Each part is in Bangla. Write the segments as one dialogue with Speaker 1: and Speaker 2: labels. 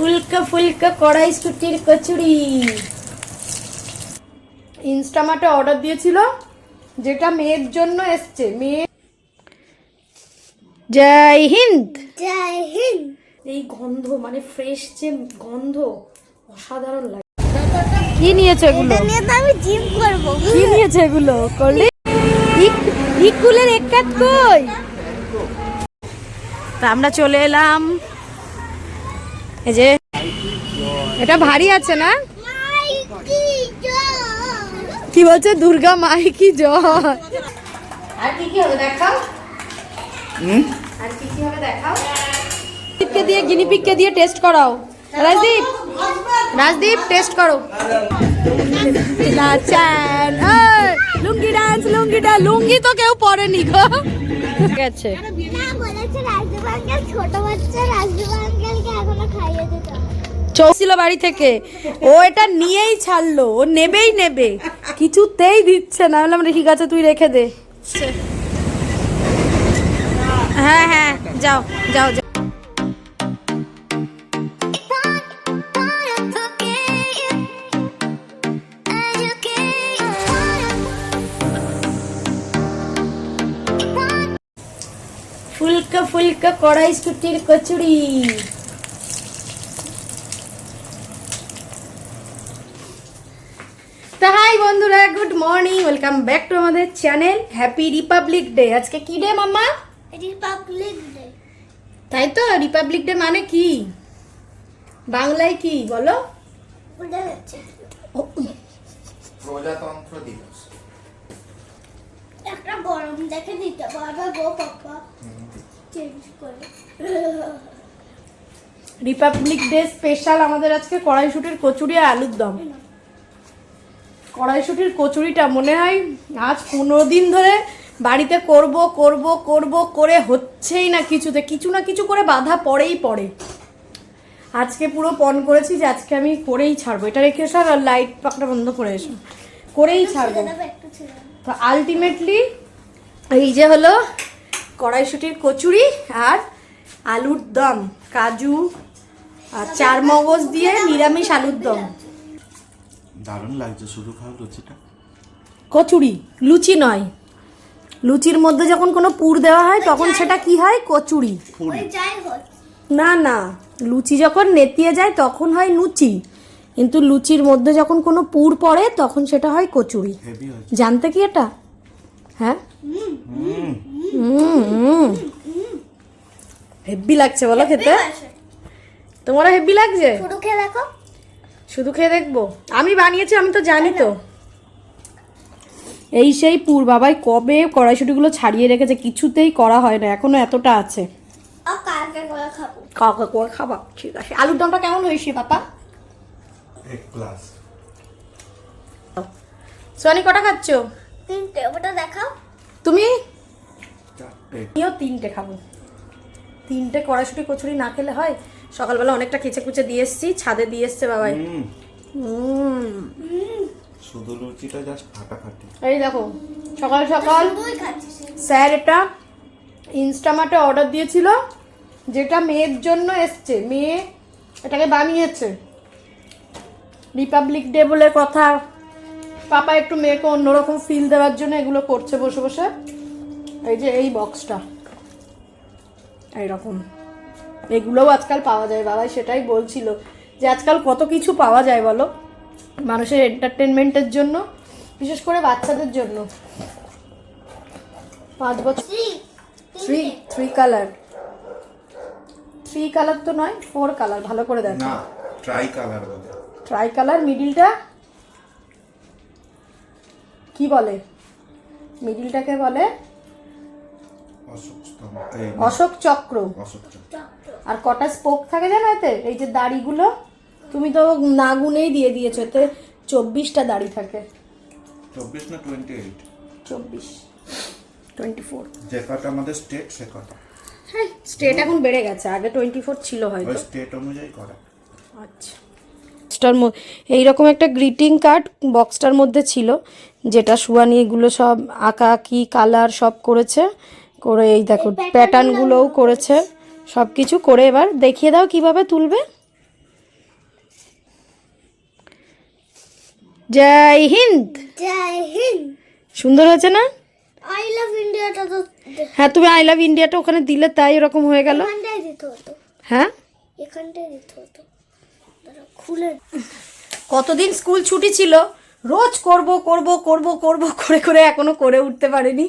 Speaker 1: ফুলকা ফুলকা কড়াইশুটির কচুরি। ইনস্টামার্টে অর্ডার দিয়েছিল যেটা মেয়ের জন্য এসছে। মেয়ে জয় হিন্দ।
Speaker 2: জয় হিন্দ।
Speaker 1: এই গন্ধ মানে ফ্রেশ যে গন্ধ অসাধারণ লাগে। কি নিয়েছে এগুলো?
Speaker 2: এটা নিয়ে তো আমি জিম করব।
Speaker 1: কি নিয়েছে এগুলো? করলি? ইকুলের এক কাত কই? তা আমরা চলে এলাম এই যে এটা ভারী আছে না? কি বলছে? দুর্গা মাই কি জয় আর কি কি হবে দেখাও? আর কি কি হবে দেখাও? পিককে দিয়ে দিয়ে টেস্ট করাও। রাজদীপ রাজদীপ টেস্ট করো। এই, লুঙ্গি ডান্স লুঙ্গি ডান্স লুঙ্গি তো কেউ পরেনি গো। গেছে। চৌছিল বাড়ি থেকে। ও এটা নিয়েই ছাড়লো, ও নেবেই নেবে। কিছুতেই দিচ্ছে না। বললাম, ঠিক আছে, তুই রেখে দে। হ্যাঁ হ্যাঁ যাও যাও। ফুলকা ফুলকা কড়াইশুটির কচুরি। তো হাই বন্ধুরা good morning welcome back to আমাদের চ্যানেল। Happy republic day. আজকে কি ডে মাম্মা?
Speaker 2: Republic day.
Speaker 1: তাই তো রিপাবলিক ডে মানে কি? বাংলায় কি বলো?
Speaker 3: প্রজাতন্ত্র দিবস।
Speaker 2: একটা গরম দেখে দিতে পারবে গো পাপা চেঞ্জ করে।
Speaker 1: রিপাবলিক ডে স্পেশাল আমাদের আজকে কড়াইশুটির কচুরি আর আলুর দম। কড়াইশুটির কচুরিটা মনে হয় আজ পনেরো দিন ধরে বাড়িতে করব করব করব করে হচ্ছেই না কিছুতে। কিছু না কিছু করে বাধা পড়েই পড়ে। আজকে পুরো পণ করেছি যে আজকে আমি করেই ছাড়বো। এটা রেখে এসো আর লাইট পাকটা বন্ধ করে এসো। করেই ছাড়বো। তো আলটিমেটলি এই যে হলো কড়াইশুটির কচুরি আর আলুর দম কাজু আর চার মগজ দিয়ে নিরামিষ আলুর দম।
Speaker 3: দারুণ লাগছে শুরু খাও লুচিটা।
Speaker 1: কচুরি লুচি নয়। লুচির মধ্যে যখন কোনো পুর দেওয়া হয় তখন সেটা কি হয়? কচুরি। না না। লুচি যখন নেতিয়ে যায় তখন হয় লুচি। কিন্তু লুচির মধ্যে যখন কোনো পুর পড়ে তখন সেটা হয় কচুরি। জানতে কি এটা? হ্যাঁ?
Speaker 3: হুম
Speaker 1: হেব্বি লাগছে বলো খেতে? তোমারও হেব্বি লাগছে?
Speaker 2: শুরু খেয়ে দেখো।
Speaker 1: শুধু খেয়ে দেখব। আমি বানিয়েছি আমি তো জানি তো। এই সেই পুর বাবাই কবে কড়াইশুটিগুলো ছাড়িয়ে রেখেছে কিছুতেই করা হয় না এখনও এতটা আছে।
Speaker 2: খাব।
Speaker 1: কাকা করে খাবা ঠিক আছে। আলুর দমটা কেমন হয়েছে পাপা?
Speaker 3: এক
Speaker 1: সোয়ানি কটা খাচ্ছ?
Speaker 2: তিনটে ওটা দেখাও।
Speaker 1: তুমি? আমিও তিনটে খাব। তিনটে কড়াইশুটি কচুরি না খেলে হয়? সকালবেলা অনেকটা কেচে কুচে দিয়ে এসছি ছাদে দিয়ে এসছে বাবাই।
Speaker 3: হুম।
Speaker 1: হুম।
Speaker 3: শুধু লুচিটা জাস্ট ফাটাফাটি।
Speaker 1: এই দেখো সকাল সকাল স্যার এটা ইনস্টামার্টে অর্ডার দিয়েছিল যেটা মেয়ের জন্য এসছে। মেয়ে এটাকে বানিয়েছে। রিপাবলিক ডে বলে কথা। পাপা একটু মেয়েকে অন্যরকম ফিল দেওয়ার জন্য এগুলো করছে বসে বসে। এই যে এই বক্সটা এইরকম। এগুলোও আজকাল পাওয়া যায় বাবাই সেটাই বলছিল যে আজকাল কত কিছু পাওয়া যায় বলো? মানুষের এন্টারটেনমেন্টের জন্য বিশেষ করে বাচ্চাদের জন্য। পাঁচ বছর
Speaker 2: three
Speaker 1: three three colour three colour তো নয় ফোর কালার ভালো করে দেখো।
Speaker 3: ট্রাই কালার
Speaker 1: ট্রাই কালার মিডিলটা কি বলে? মিডিলটাকে বলে
Speaker 3: অশোক
Speaker 1: চক্র। আর কটা স্পোক থাকে জানো এতে? এই যে দাড়িগুলো তুমি তো না গুনেই দিয়ে দিয়েছ এতে চব্বিশটা দাড়ি থাকে।
Speaker 3: চব্বিশ না টোয়েন্টি এইট
Speaker 1: চব্বিশ। টোয়েন্টি ফোর
Speaker 3: যে কটা আমাদের স্টেট সে কটা।
Speaker 1: হ্যাঁ স্টেট এখন বেড়ে গেছে আগে টোয়েন্টি ফোর ছিল হয়তো।
Speaker 3: স্টেট অনুযায়ী করা।
Speaker 1: আচ্ছা। বক্সটার এইরকম একটা গ্রিটিং কার্ড বক্সটার মধ্যে ছিল। যেটা শুয়ানি এগুলো সব আঁকা কি কালার সব করেছে করে এই দেখো প্যাটার্নগুলোও করেছে। সব কিছু করে এবার দেখিয়ে দাও কীভাবে তুলবে। জয় হিন্দ।
Speaker 2: জয় হিন্দ।
Speaker 1: সুন্দর হয়েছে না?
Speaker 2: আই লাভ ইন্ডিয়াটা তো
Speaker 1: হ্যাঁ তুমি আই লাভ ইন্ডিয়াটা ওখানে দিলে তাই এরকম হয়ে গেল। হ্যাঁ?
Speaker 2: এখানটায় দিতে হতো। খুলে
Speaker 1: কতদিন স্কুল ছুটি ছিল? রোজ করব করব করব করব, করে করে এখনও করে উঠতে পারিনি।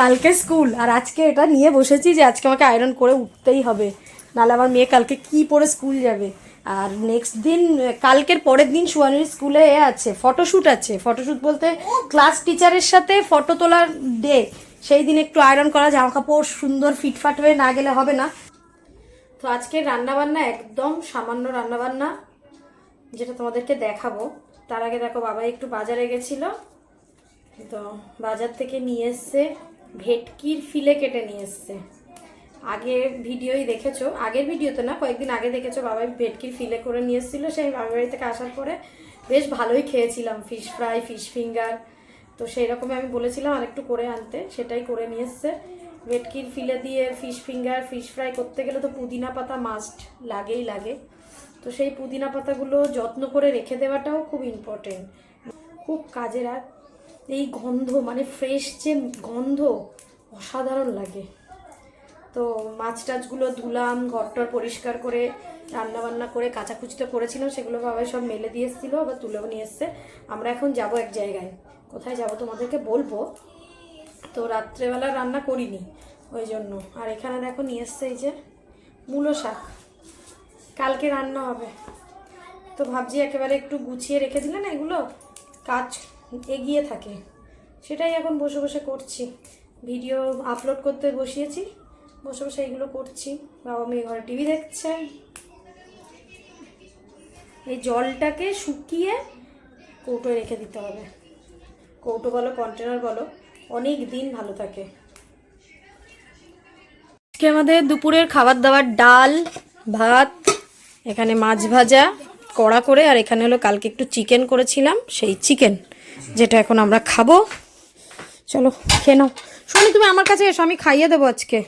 Speaker 1: কালকে স্কুল, আর আজকে এটা নিয়ে বসেছি যে আজকে আমাকে আয়রন করে উঠতেই হবে। নাহলে আমার মেয়ে কালকে কি পরে স্কুল যাবে? আর নেক্সট দিন, কালকের পরের দিন সুয়ানির স্কুলে এ আছে ফটোশ্যুট আছে। ফটোশ্যুট বলতে ক্লাস টিচারের সাথে ফটো তোলার ডে সেই দিন একটু আয়রন করা জামা কাপড় সুন্দর ফিটফাট হয়ে না গেলে হবে না। তো আজকে রান্নাবান্না একদম সামান্য রান্নাবান্না, যেটা তোমাদেরকে দেখাবো। তার আগে দেখো বাবা একটু বাজারে গেছিল। তো বাজার থেকে নিয়ে এসছে ভেটকির ফিলে কেটে নিয়ে এসছে। আগে ভিডিওই দেখেছ? আগের ভিডিওতে না, কয়েকদিন আগে দেখেছ বাবা ভেটকির ফিলে করে নিয়ে এসেছিল সেই বাবার বাড়ি থেকে আসার পরে। বেশ ভালোই খেয়েছিলাম ফিশ ফ্রাই ফিশ ফিঙ্গার তো সেই রকমই আমি বলেছিলাম আর একটু করে আনতে, সেটাই করে নিয়ে এসছে। ভেটকির ফিলে দিয়ে ফিশ ফিঙ্গার ফিশ ফ্রাই করতে গেলে তো পুদিনা পাতা মাস্ট লাগেই লাগে। তো সেই পুদিনা পাতাগুলো যত্ন করে রেখে দেওয়াটাও খুব ইম্পর্টেন্ট খুব কাজের আর এই গন্ধ মানে ফ্রেশ যে গন্ধ, অসাধারণ লাগে। তো মাছ টাছগুলো ধুলাম, ঘরটর পরিষ্কার করে রান্না বান্না করে কাচাকুচি করেছিলাম, সেগুলো বাবাই সব মেলে দিয়ে এসেছিল, আবার তুলেও নিয়ে এসছে। আমরা এখন যাব এক জায়গায়। কোথায় যাব তোমাদেরকে বলব? তো রাত্রেবেলা রান্না করিনি, ওই জন্য। আর এখানে দেখো নিয়ে এসছে এই যে মূলো শাক। কালকে রান্না হবে। তো ভাবছি একেবারে একটু গুছিয়ে রেখে দিলে না এগুলো কাজ এগিয়ে থাকে। সেটাই এখন বসে বসে করছি। ভিডিও আপলোড করতে বসিয়েছি। বসে বসে এগুলো করছি। বাবা মেয়ে ঘরে টিভি দেখছে। এই জলটাকে শুকিয়ে কৌটোয় রেখে দিতে হবে। কৌটো বলো কন্টেনার বলো, অনেক দিন ভালো থাকে। আজকে আমাদের দুপুরের খাবার দাবার, ডাল, ভাত এখানে মাছ ভাজা, কড়া করে, আর এখানে হলো কালকে একটু চিকেন করেছিলাম, সেই চিকেন, যেটা এখন আমরা খাব। চলো, খেয়ে নাও। শুনি তুমি আমার কাছে এসো, আমি খাইয়ে দেবো আজকে।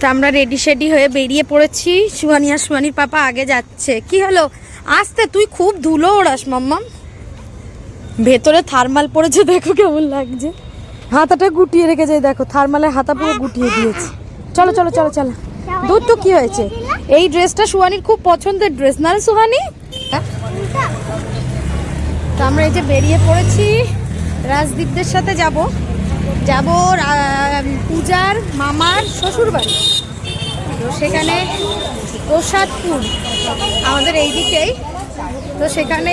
Speaker 1: তা আমরা রেডি শেডি হয়ে বেরিয়ে পড়েছি। সুহানি আর সুহানির পাপা আগে যাচ্ছে। কি হলো? আসতে, তুই খুব ধুলো ওড়াস, মাম্মাম। ভেতরে থার্মাল পড়েছে, দেখো কেমন লাগছে। হাতাটা গুটিয়ে রেখেছে এই দেখো থার্মালে হাতা পুরো গুটিয়ে দিয়েছে। চলো চলো চলো চলো। দুধ তো কি হয়েছে? এই ড্রেসটা সুহানির খুব পছন্দের ড্রেস। না সুহানি? হ্যাঁ? তো আমরা এই যে বেরিয়ে পড়েছি, রাজদীপদের সাথে যাব। যাব পূজার মামার শ্বশুর বাড়ি তো সেখানে প্রসাদপুর, আমাদের এই দিকেই তো সেখানে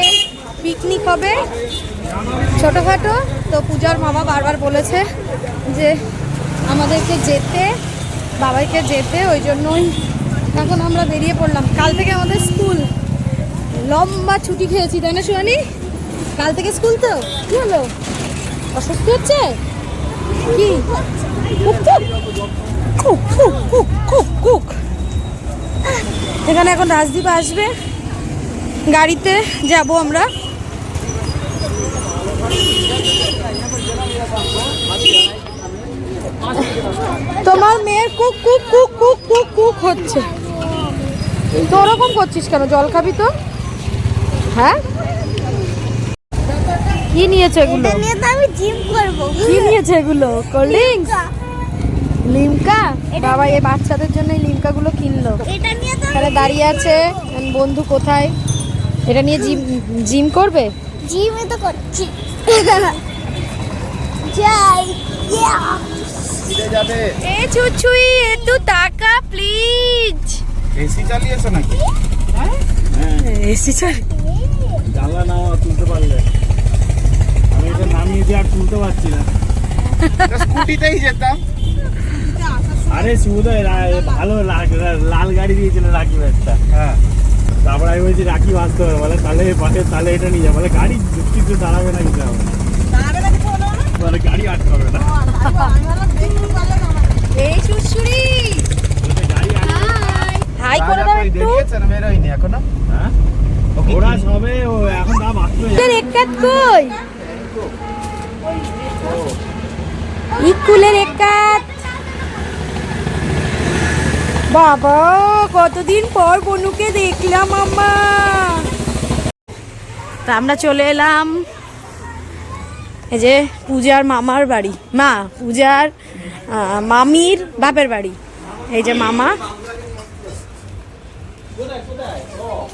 Speaker 1: পিকনিক হবে ছোটোখাটো। তো পূজার মামা বারবার বলেছে যে আমাদেরকে যেতে, বাবাইকে যেতে, ওই জন্যই এখন আমরা বেরিয়ে পড়লাম। কাল থেকে আমাদের স্কুল। লম্বা ছুটি খেয়েছি, তাই না সুয়ানি কাল থেকে স্কুল তো? কি হলো? অসুস্থ হচ্ছে? কি? এখানে এখন রাজদীপ আসবে। গাড়িতে যাব আমরা। তোমার মেয়ের cook cook cook cook cook cook হচ্ছে। তো ওরকম করছিস কেন? জল খাবি তো? হ্যাঁ? কি নিয়েছে এগুলো?
Speaker 2: নিয়ে তো আমি জিম করব।
Speaker 1: কি নিয়েছে এগুলো? Cold drinks Limca. বাবা এই বাচ্চাদের জন্য এই লিমকাগুলো কিনলো।
Speaker 2: এটা নিয়ে তো
Speaker 1: তাহলে দাঁড়িয়ে আছে। বন্ধু কোথায়? এটা নিয়ে জিম জিম করবে?
Speaker 2: জিমে তো করছি। যাই। ইয়া
Speaker 3: যাবে।
Speaker 1: এ চুচুই একটু টাকা প্লিজ
Speaker 3: এসি চালিয়েছো নাকি?
Speaker 1: এসি চল
Speaker 4: জানলা না তুলতে পারলে। আমি এটা নামিয়ে দিয়ে আর তুলতে পারছি না।
Speaker 3: স্কুটিতেই যেতাম।
Speaker 4: আরে শুধু ভালো লাল গাড়ি দিয়েছিল রাকিব একটা।
Speaker 3: হ্যাঁ।
Speaker 4: তারপর আমি বলছি রাখি বাঁচতে হবে। বলে তাহলে পাশে তাহলে এটা নিয়ে যাব বলে গাড়ি কিছু দাঁড়াবে না কিছু হবে। না। বলে গাড়ি আটকাবে না।
Speaker 1: এই সুশুরি হাই করে দাও একটু।
Speaker 3: বেরোয়নি এখনও?
Speaker 4: হ্যাঁ? ওরা সবে ও এখন দাম আসবে
Speaker 1: ইকুলের কই? ইকুলের একাত বাবা কতদিন পর বনুকে দেখলাম আম্মা তা আমরা চলে এলাম। এই যে পূজার মামার বাড়ি। মা পূজার মামির বাপের বাড়ি। এই যে মামা।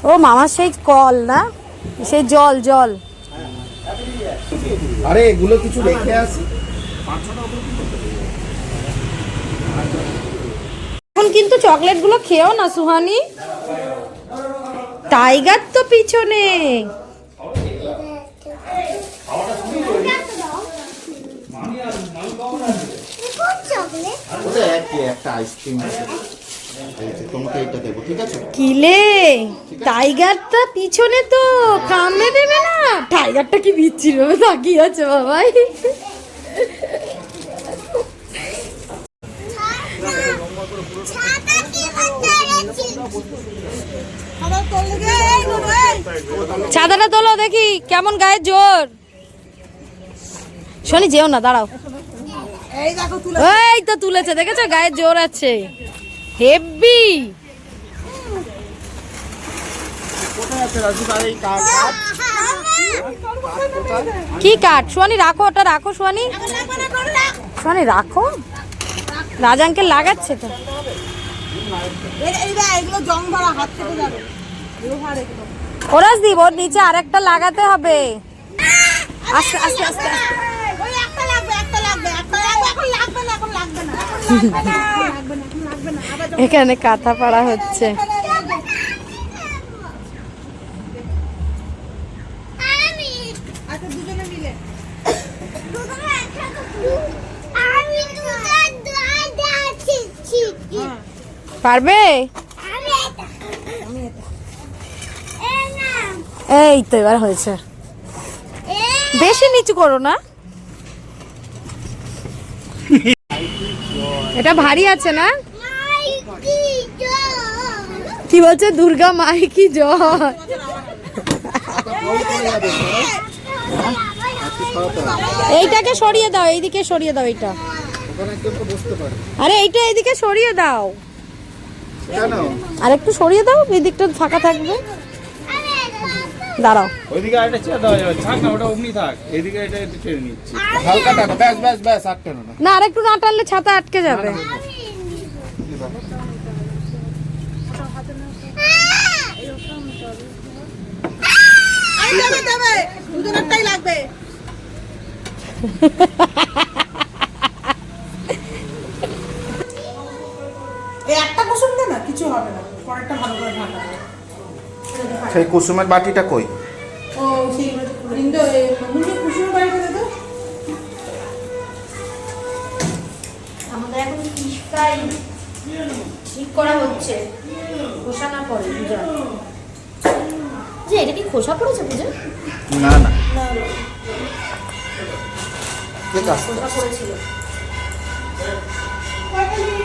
Speaker 1: ও মামার সেই কল না? সেই জল জল।
Speaker 3: আরে এগুলো কিছু রেখে আসি।
Speaker 1: এখন কিন্তু চকলেটগুলো খেয়েও না সুহানি? টাইগার তো পিছনে।
Speaker 2: চকলেট?
Speaker 3: একটা আইসক্রিম তোমাকে এটা দেবো ঠিক আছে?
Speaker 1: কিলে টাইগারটা পিছনে তো কামড়ে দেবে না? টাইগারটা কি বিচ্ছির ভাবে তাকিয়ে আছে বাবাই? ছাতাটা তোলো দেখি কেমন গায়ে জোর? শোনি যেও না দাঁড়াও। এই তো তুলেছে দেখেছ? গায়ে জোর আছে। হেভি? কি কাঠ? সোয়ানি রাখো ওটা, রাখো সোয়ানি সোয়ানি রাখো। রাজ আঙ্কেল লাগাচ্ছে তো। ওরাস দিব, ওর নিচে আরেকটা লাগাতে হবে। আস্তে আস্তে আস্তে আস্তে।
Speaker 5: এখন
Speaker 1: কাঁথা পাড়া হচ্ছে। পারবে? এই তো এবার হয়েছে। বেশি নিচু করো না। এটা ভারী আছে না?
Speaker 2: কি
Speaker 1: বলছে? দুর্গা মাই কি জ্বর? এইটাকে সরিয়ে দাও এইদিকে সরিয়ে দাও এইটা।
Speaker 3: ওখানে কেউ তো বসতে পারে
Speaker 1: আরে এইটা এইদিকে সরিয়ে দাও। আর একটু সরিয়ে দাও এই দিকটা ফাঁকা থাকবে। দাঁড়াও।
Speaker 4: ওইদিকে আরেকটা চেয়ার দেওয়া যাবে। থাক না ওটা অমনি থাক। এদিকে এটা একটু ছেড়ে নিচ্ছি।
Speaker 3: হালকা টানো ব্যাস ব্যাস ব্যাস আর না।
Speaker 1: না আর না টানলে ছাতা আটকে যাবে।
Speaker 5: দেবে দেবে। দুজনেরটাই লাগবে। একটা কুসুম দে না কিছু হবে না। পরেরটা ভালো করে ঢাকা
Speaker 3: সেই কুসুমের বাটিটা কই?
Speaker 5: ও সেই ইন্দো মুন্ডু কুসুমের বাড়িতে দে
Speaker 1: আমাদের এখন ফিশ ফ্রাই ঠিক করা হচ্ছে খোসা না পড়ে পূজা যে এটা কি খোসা পড়েছে পূজা?
Speaker 3: না না।
Speaker 1: খোসা পড়েছিল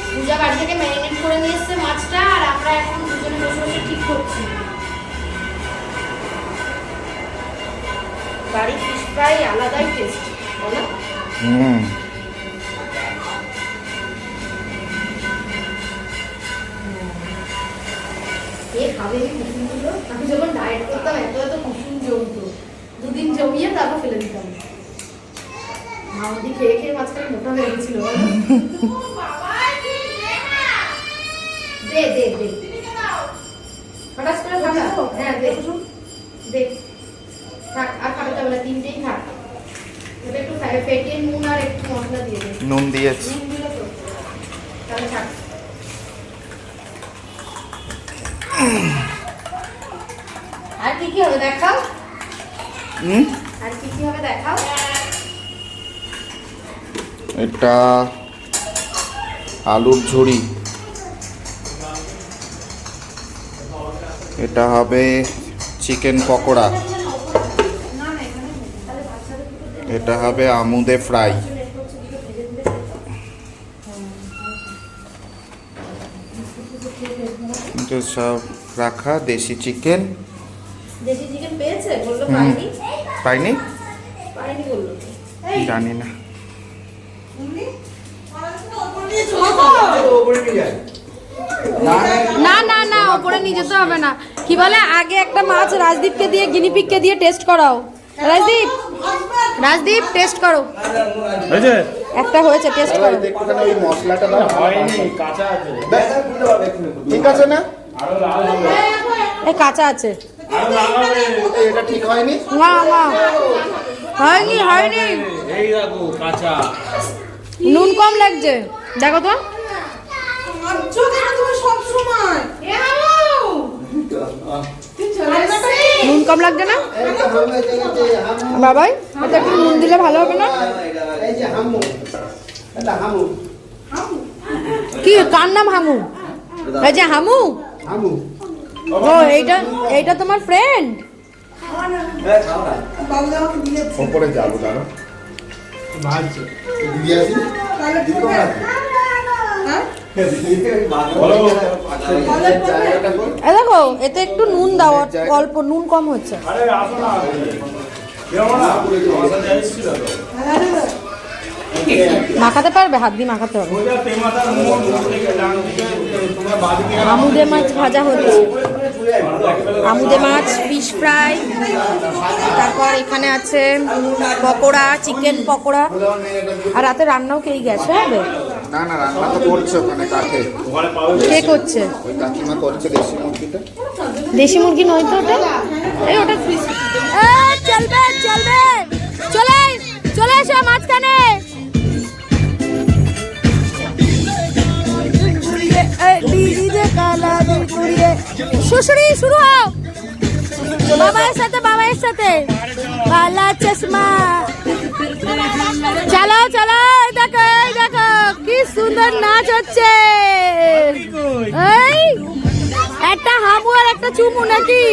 Speaker 1: পূজা বাড়ি থেকে ম্যারিনেট করে নিয়ে এসছে মাছটা আর আমরা এখন দুজনে বসে বসে ঠিক করছি। বাড়ি ফিশ ফ্রাই আলাদাই টেস্ট বলো
Speaker 3: হুম।
Speaker 1: খাবে এই কুসুমগুলো আমি যখন ডায়েট করতাম এত এত কুসুম জমতো। দুদিন জমিয়ে তারপর ফেলে দিতাম। মামদি খেয়ে খেয়ে মাঝখানে মোটা হয়ে গেছিল দে দে দে। হঠাৎ করে থাকা হ্যাঁ দে দে। থাক আর যাবে তিনটেই থাক। একটু ফেটিয়ে নুন আর একটু মশলা দিয়ে দে।
Speaker 3: নুন দিয়েছি।
Speaker 1: নুন দিল তো। তাহলে থাক। আর কি কি হবে দেখাও?
Speaker 3: হুম?
Speaker 1: আর কি কি হবে দেখাও?
Speaker 3: এটা আলুর ঝুড়ি। এটা হবে চিকেন পকোড়া। এটা হবে আমুদে ফ্রাই। সব রাখা দেশি চিকেন।
Speaker 1: দেশি চিকেন পেয়েছে? বলল পাইনি?
Speaker 3: পাইনি?
Speaker 1: পাইনি বলল
Speaker 3: জানি না।
Speaker 1: না না না ওপরে নিয়ে যেতে হবে না। কি বলে? আগে একটা মাছ রাজদীপকে দিয়ে গিনিপিককে দিয়ে টেস্ট করাও। রাজদীপ! রাজদীপ টেস্ট করো।
Speaker 4: হয়েছে?
Speaker 1: একটা হয়েছে টেস্ট করো।
Speaker 3: মশলাটা দাও।
Speaker 4: হয়নি কাঁচা আছে।
Speaker 3: ঠিক আছে না?
Speaker 1: এই কাঁচা আছে।
Speaker 3: এটা ঠিক হয়নি
Speaker 1: না না। হয়নি হয়নি।
Speaker 4: এই দেখো কাঁচা
Speaker 1: নুন কম লাগছে। দেখো তো। নুন কম লাগছে না? বাবাই এটা একটু নুন দিলে ভালো হবে না? কি কার নাম হামু? এই যে হামু? ও এইটা এইটা তোমার ফ্রেন্ড
Speaker 3: ওপরে যাব দাঁড়া দিদি আসি?
Speaker 1: দেখো এতে একটু নুন দাও অল্প নুন কম হচ্ছে।
Speaker 4: আরে আসো না।
Speaker 1: মাখাতে পারবে? হাত দিয়ে মাখাতে হবে। আমুদে মাছ ভাজা হচ্ছে। আমুদে মাছ ফিশ ফ্রাই তারপর এখানে আছে পকোড়া চিকেন পকোড়া। আর রাতে রান্নাও কে গেছে হবে?
Speaker 3: না না রান্না তো করছে ওখানে কাঠে
Speaker 1: কে করছে?
Speaker 3: ওই কাকিমা করছে দেশি মুরগিটা।
Speaker 1: দেশি মুরগি নয় তো ওটা? এই ওটা চলবে চলবে। চলে চলে এসো মাঝখানে। শুশুরি শুরু হও। বাবার সাথে বাবার সাথে। কালা চশমা। চালাও এই দেখো দেখো, কি সুন্দর নাচ হচ্ছে। এই, একটা হামু আর একটা চুমু নাকি?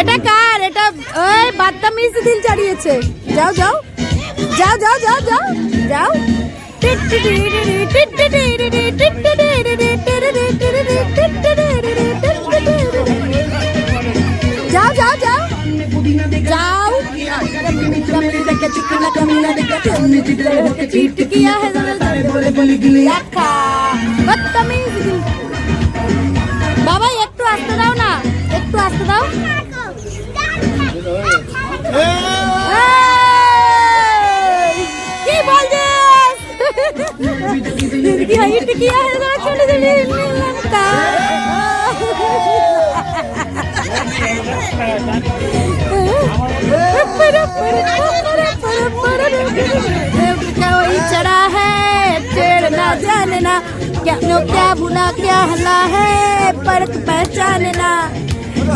Speaker 1: এটা কার? এটা ওই বাদতামিজ দিল চাড়িয়েছে। যাও যাও। যাও যাও যাও যাও। যাও। जाओ जाओ जाओ जाओ चीट किया है বাবা একটু আসতে দাও না একটু আসতে দাও की हाइट किया है जरा छोटे से नहीं लगता। वही चढ़ा है छेड़ना जानना। क्या क्या भुला क्या हला है पर पहचानना।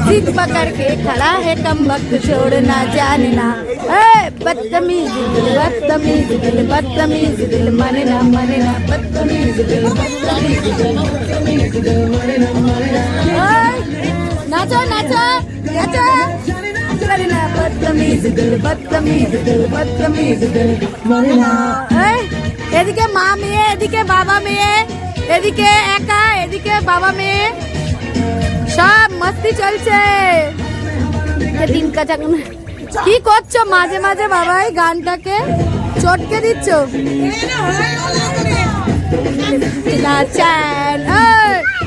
Speaker 1: जिद पकड़ के खड़ा है कम वक्त छोड़ना जानना ए बदतमीज दिल बदतमीज दिल बदतमीज दिल मनना मनना बदतमीज दिल बदतमीज दिल बदतमीज दिल मनना मनना नाचो नाचो नाचो करना बदतमीज दिल बदतमीज दिल बदतमीज दिल मनना এই, এদিকে মা মেয়ে এদিকে বাবা মেয়ে এদিকে একা এদিকে বাবা মেয়ে সব মস্তি চলছে। দিন কাটা কি করছ মাঝে মাঝে বাবাই গানটাকে? চটকে দিচ্ছ?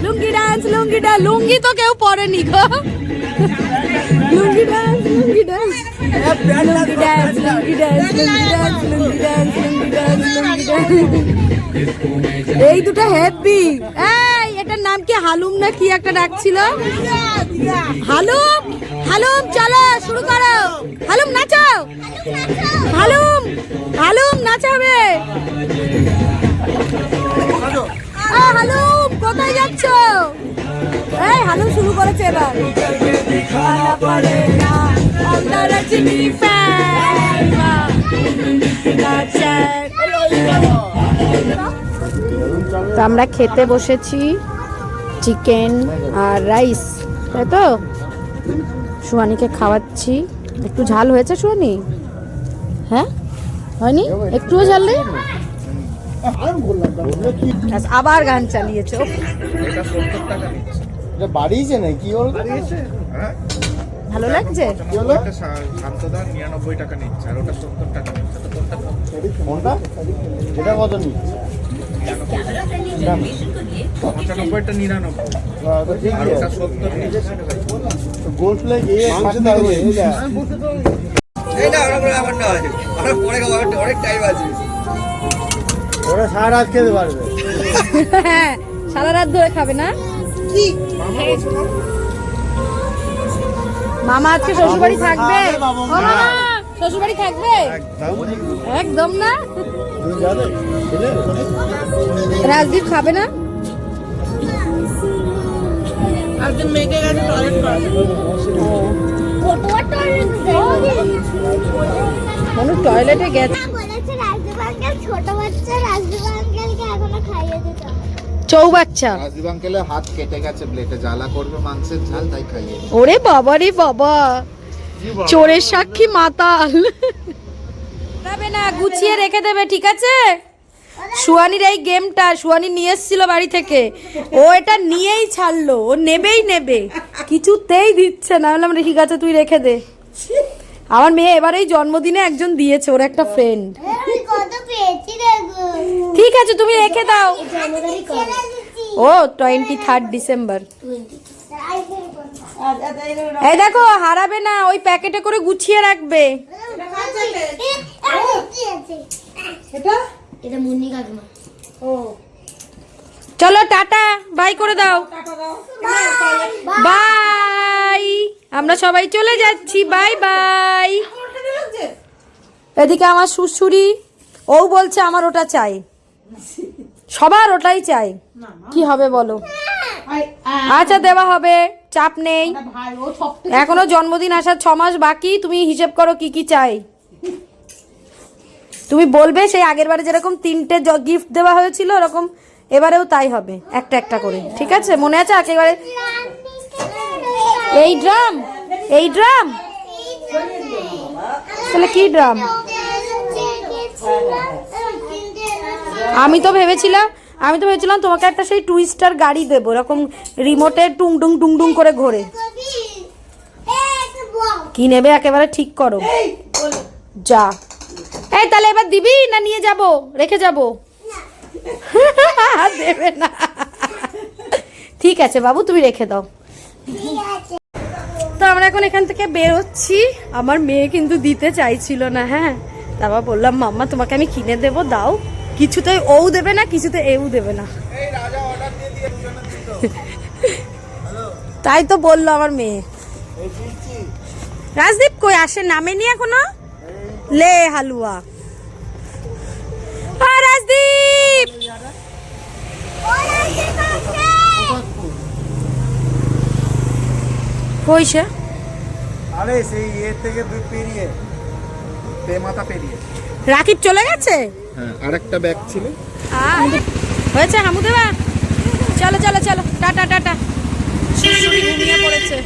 Speaker 1: লুঙ্গি ডান্স লুঙ্গি ডান্স লুঙ্গি তো কেউ পরেনি গো। লুঙ্গি ডান্স লুঙ্গি ডান্স এই দুটো হ্যাপি এটার নাম কি হালুম না কি একটা ডাকছিল হালুম হালুম, চলো, শুরু করো। হালুম, নাচাও। হালুম হালুম, নাচাবে। হালুম, কোথায় যাচ্ছ? এই, হালুম শুরু করেছে এবার। আমরা খেতে বসেছি। চিকেন আর রাইস তাই তো? সুয়ানিকে খাওয়াচ্ছি। একটু ঝাল হয়েছে সুয়ানি হ্যাঁ? হয়নি? একটুও ঝাল নেই? আবার গান চালিয়েছে।
Speaker 3: বাড়িয়েছে না কি ওর
Speaker 1: ভালো লাগছে?
Speaker 6: শান্তদার নিরানব্বই টাকা নিচ্ছে আর ওটা সত্তর টাকা নিচ্ছে। কোনটা?
Speaker 3: কোনটা? এটা কত নিচ্ছে?
Speaker 6: পঁচানব্বইটা নিরানব্বই। আর ওটা সত্তর
Speaker 3: ওরা সারা রাত খেতে পারবে।
Speaker 1: হ্যাঁ সারা রাত ধরে খাবে না? মামা আজকে শ্বশুরবাড়ি থাকবে? ও মামা শ্বশুরবাড়ি থাকবে? একদম। না? রাজদীপ খাবে না?
Speaker 5: একজন মেয়েকে গেছে টয়লেট করাতে।
Speaker 1: মানুষ টয়লেটে গেছে।
Speaker 2: বলেছে রাজদীপ আঙ্কেল ছোট বাচ্চা রাজদীপ আঙ্কেলকে এখনও খাইয়ে দিতে
Speaker 1: চৌবাচ্চা
Speaker 3: রাজদীপ আঙ্কেলের হাত কেটে গেছে ব্লেডে জ্বালা করবে মাংসের ঝাল তাই খাইয়ে
Speaker 1: ওরে বাবা। রে বাবা? চোরের সাক্ষী মাতাল। না গুছিয়ে রেখে দেবে ঠিক আছে? সুয়ানির এই গেমটা সুয়ানি নিয়ে এসেছিল বাড়ি থেকে। ও এটা নিয়েই ছাড়লো ও নেবেই নেবে। কিছুতেই দিচ্ছে না। বললাম ঠিক আছে তুই রেখে দে। আমার মেয়ে এবারেই জন্মদিনে একজন দিয়েছে ওর একটা ফ্রেন্ড ঠিক আছে তুমি রেখে দাও। ও টোয়েন্টি থার্ড ডিসেম্বর এই দেখো হারাবে না ওই প্যাকেটে করে গুছিয়ে রাখবে।
Speaker 2: এ, আরে, কি আছে? এটা মুন্নি কাকিমা।
Speaker 1: চলো টাটা বাই করে দাও। বাই। আমরা সবাই চলে যাচ্ছি বাই বাই। এদিকে আমার শ্বশুরি ও বলছে আমার ওটা চাই। সবার ওটাই চাই। কি হবে বলো? আচ্ছা দেওয়া হবে। চাপ নেই।
Speaker 5: ভাই
Speaker 1: এখনও জন্মদিন আসার ছ মাস বাকি। তুমি হিসেব করো কি কি চাই। তুমি বলবে সেই আগের বারে যেরকম তিনটে গিফট দেওয়া হয়েছিল ওরকম এবারেও তাই হবে একটা একটা করে। ঠিক আছে? মনে আছে একেবারে? এই ড্রাম এই ড্রাম। তাহলে কি ড্রাম? আমি তো ভেবেছিলাম আমি তো ভেবেছিলাম তোমাকে একটা সেই টুইস্টার গাড়ি দেবো এরকম রিমোটে টুং টুং টুং টুং করে ঘোরে। কি নেবে একেবারে ঠিক করো। যা। এই তাহলে এবার দিবি না নিয়ে যাব? রেখে যাব? দেবে না। ঠিক আছে বাবু তুমি রেখে দাও। তো আমরা এখন এখান থেকে বেরোচ্ছি আমার মেয়ে কিন্তু দিতে চাইছিল না হ্যাঁ? তারপর বললাম মাম্মা তোমাকে আমি কিনে দেবো দাও। কিছুতে ও দেবে না কিছুতে এও দেবে না। তাই তো বলল আমার মেয়ে। রাজদীপ কই? আসে নামেনি এখনও? লে হালুয়া। রাজদীপ কই সে?
Speaker 6: আরে সেই ইয়ে থেকে পেরিয়ে মাথা পেরিয়ে।
Speaker 1: রাকিব চলে গেছে?
Speaker 3: হ্যাঁ আরেকটা ব্যাগ ছিল।
Speaker 1: হয়েছে হামু দেবা চলো চলো চলো। Tata tata. ঘুমিয়ে পড়েছে।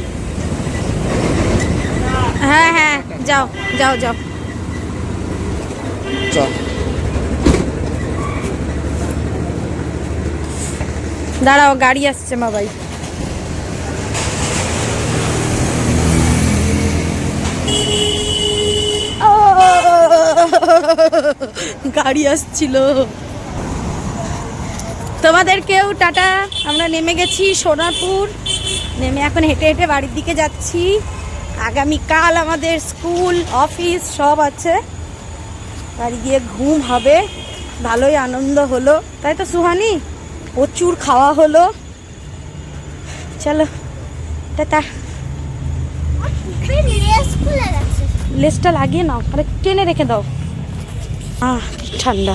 Speaker 1: হ্যাঁ হ্যাঁ যাও যাও যাও। দাঁড়াও, গাড়ি আসছে মা ভাই। গাড়ি আসছিল। তোমাদেরকেও টাটা, আমরা নেমে গেছি সোনারপুর। নেমে এখন হেঁটে হেঁটে বাড়ির দিকে যাচ্ছি। আগামীকাল আমাদের স্কুল, অফিস, সব আছে। বাড়ি গিয়ে ঘুম হবে। ভালোই আনন্দ হলো। তাই তো সুহানি? প্রচুর খাওয়া হলো। চলো, টাটা। লেসটা লাগিয়ে নাও, আরে টেনে রেখে দাও। আহ ঠান্ডা।